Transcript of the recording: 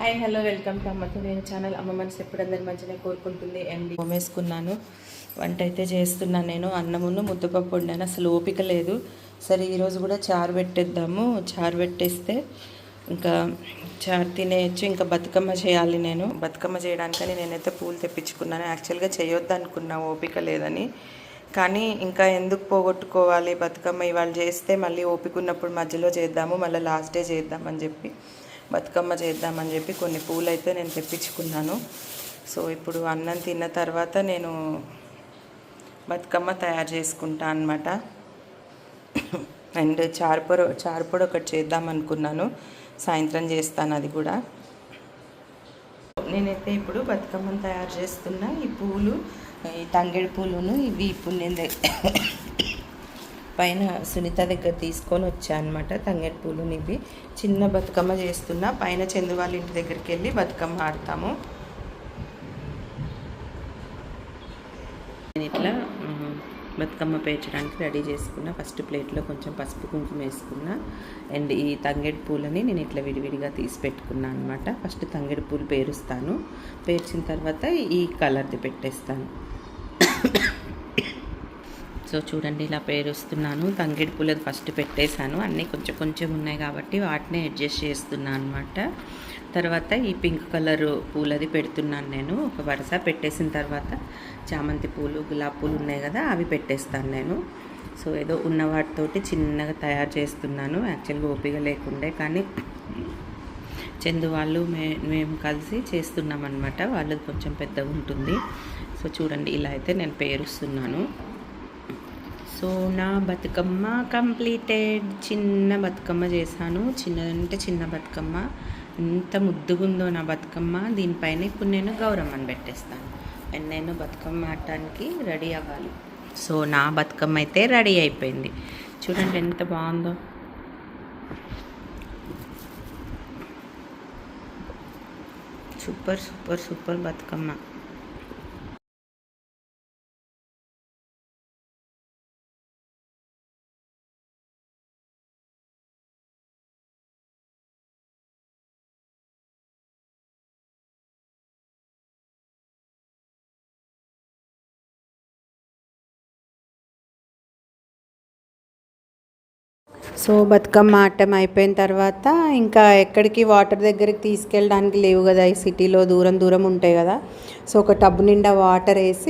Hi hello welcome to అమ్మతో నేను channel. అమ్మ మనసు ఎప్పుడందరి మంచిగా కోరుకుంటుంది. అండ్ వేసుకున్నాను వంట అయితే చేస్తున్నాను నేను. అన్నమును ముద్దపప్పు వండాను. అసలు ఓపిక లేదు. సరే ఈరోజు కూడా చారు పెట్టేద్దాము. చారు పెట్టేస్తే ఇంకా చారు తినేయచ్చు. ఇంకా బతుకమ్మ చేయాలి నేను. బతుకమ్మ చేయడానికని నేనైతే పూలు తెప్పించుకున్నాను. యాక్చువల్గా చేయొద్దు అనుకున్నా ఓపిక లేదని. కానీ ఇంకా ఎందుకు పోగొట్టుకోవాలి బతుకమ్మ? ఇవాళ చేస్తే మళ్ళీ ఓపిక ఉన్నప్పుడు మధ్యలో చేద్దాము. మళ్ళీ లాస్ట్ డే చేద్దామని చెప్పి. బతుకమ్మ చేద్దామని చెప్పి కొన్ని పూలు అయితే నేను తెప్పించుకున్నాను. సో ఇప్పుడు అన్నం తిన్న తర్వాత నేను బతుకమ్మ తయారు చేసుకుంటా అనమాట అండ్ చార్పొడ చార్పొడ ఒకటి చేద్దాం అనుకున్నాను. సాయంత్రం చేస్తాను అది కూడా. నేనైతే ఇప్పుడు బతుకమ్మను తయారు చేస్తున్నా. ఈ పూలు ఈ తంగేడు పూలును ఇవి ఇప్పుడు నేను పైన సునీత దగ్గర తీసుకొని వచ్చా అనమాట తంగేడు పూలుని ఇవి చిన్న బతుకమ్మ చేస్తున్నా. పైన చందు వాళ్ళ ఇంటి దగ్గరికి వెళ్ళి బతుకమ్మ ఆడతాము. నేను ఇట్లా బతుకమ్మ పేర్చడానికి రెడీ చేసుకున్న. ఫస్ట్ ప్లేట్లో కొంచెం పసుపు కుంకుమ వేసుకున్నా. అండ్ ఈ తంగేడు పూలని నేను ఇట్లా విడివిడిగా తీసి పెట్టుకున్నాను అనమాట. ఫస్ట్ తంగేడు పూలు పేరుస్తాను. పేర్చిన తర్వాత ఈ కలర్ది పెట్టేస్తాను. సో చూడండి ఇలా పేరుస్తున్నాను. తంగిడి పూలది ఫస్ట్ పెట్టేశాను. అన్నీ కొంచెం కొంచెం ఉన్నాయి కాబట్టి వాటిని అడ్జస్ట్ చేస్తున్నాను అనమాట తర్వాత ఈ పింక్ కలర్ పూలది పెడుతున్నాను నేను. ఒక వరుస పెట్టేసిన తర్వాత చామంతి పూలు గులాబీ పూలు ఉన్నాయి కదా అవి పెట్టేస్తాను నేను. సో ఏదో ఉన్న వాటితోటి చిన్నగా తయారు చేస్తున్నాను. యాక్చువల్గా ఓపిక లేకుండే కానీ చందు వాళ్ళు మే మేము కలిసి చేస్తున్నాం అనమాట వాళ్ళది కొంచెం పెద్దగా ఉంటుంది. సో చూడండి ఇలా అయితే నేను పేరుస్తున్నాను. సో నా బతుకమ్మ కంప్లీటెడ్. చిన్న బతుకమ్మ చేశాను. చిన్నదంటే చిన్న బతుకమ్మ. ఎంత ముద్దుగుందో నా బతుకమ్మ. దీనిపైన ఇప్పుడు నేను గౌరమ్మని పెట్టేస్తాను. అండ్ నేను బతుకమ్మ ఆడటానికి రెడీ అవ్వాలి. సో నా బతుకమ్మ అయితే రెడీ అయిపోయింది. చూడండి ఎంత బాగుందో. Super super super Bathukamma. So Bathukamma atom అయిపోయిన తర్వాత ఇంకా ఎక్కడికి వాటర్ దగ్గరికి తీసుకెళ్ళడానికి లేవు కదా ఈ సిటీలో. దూరం దూరం ఉంటాయి కదా. సో ఒక టబ్ నిండా వాటర్ వేసి